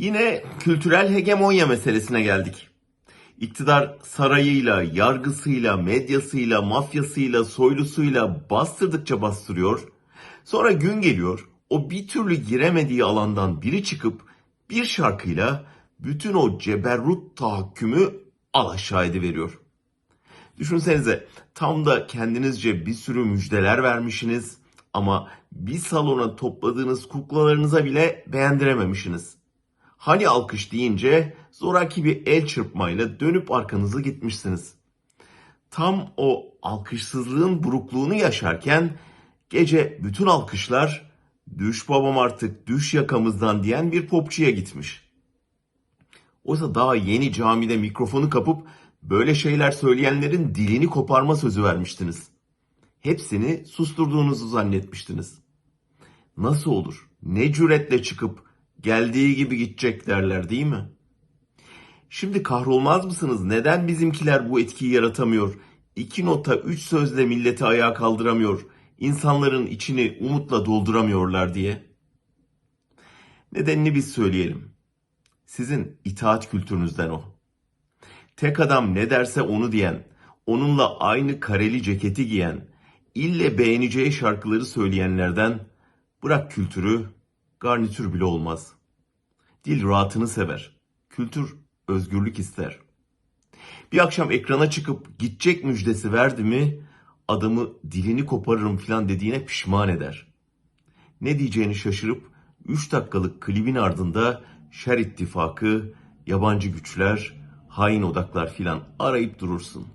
Yine kültürel hegemonya meselesine geldik. İktidar sarayıyla, yargısıyla, medyasıyla, mafyasıyla, soylusuyla bastırdıkça bastırıyor. Sonra gün geliyor, o bir türlü giremediği alandan biri çıkıp bir şarkıyla bütün o ceberrut tahakkümü alaşağı ediveriyor. Düşünsenize tam da kendinizce bir sürü müjdeler vermişsiniz ama bir salona topladığınız kuklalarınıza bile beğendirememişsiniz. Hani alkış deyince zoraki bir el çırpmayla dönüp arkanızı gitmişsiniz. Tam o alkışsızlığın burukluğunu yaşarken gece bütün alkışlar düş babam artık düş yakamızdan diyen bir popçuya gitmiş. Oysa daha yeni camide mikrofonu kapıp böyle şeyler söyleyenlerin dilini koparma sözü vermiştiniz. Hepsini susturduğunuzu zannetmiştiniz. Nasıl olur? Ne cüretle çıkıp geldiği gibi gidecek derler değil mi? Şimdi kahrolmaz mısınız? Neden bizimkiler bu etkiyi yaratamıyor? İki nota, üç sözle milleti ayağa kaldıramıyor. İnsanların içini umutla dolduramıyorlar diye. Nedenini biz söyleyelim. Sizin itaat kültürünüzden o. Tek adam ne derse onu diyen, onunla aynı kareli ceketi giyen, ille beğeneceği şarkıları söyleyenlerden bırak kültürü, garnitür bile olmaz. Dil rahatını sever. Kültür özgürlük ister. Bir akşam ekrana çıkıp gidecek müjdesi verdi mi adamı dilini koparırım filan dediğine pişman eder. Ne diyeceğini şaşırıp 3 dakikalık klibin ardında şer ittifakı, yabancı güçler, hain odaklar filan arayıp durursun.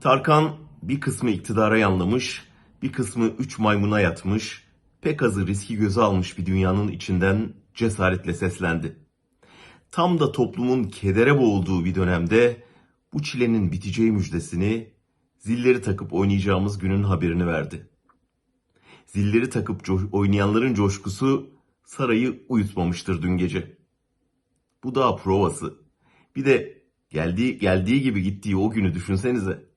Tarkan bir kısmı iktidara yanlamış, bir kısmı üç maymuna yatmış, pek azı riski göze almış bir dünyanın içinden cesaretle seslendi. Tam da toplumun kedere boğulduğu bir dönemde bu çilenin biteceği müjdesini zilleri takıp oynayacağımız günün haberini verdi. Zilleri takıp co- oynayanların coşkusu sarayı uyutmamıştır dün gece. Bu daha provası. Bir de geldiği geldiği gibi gittiği o günü düşünsenize.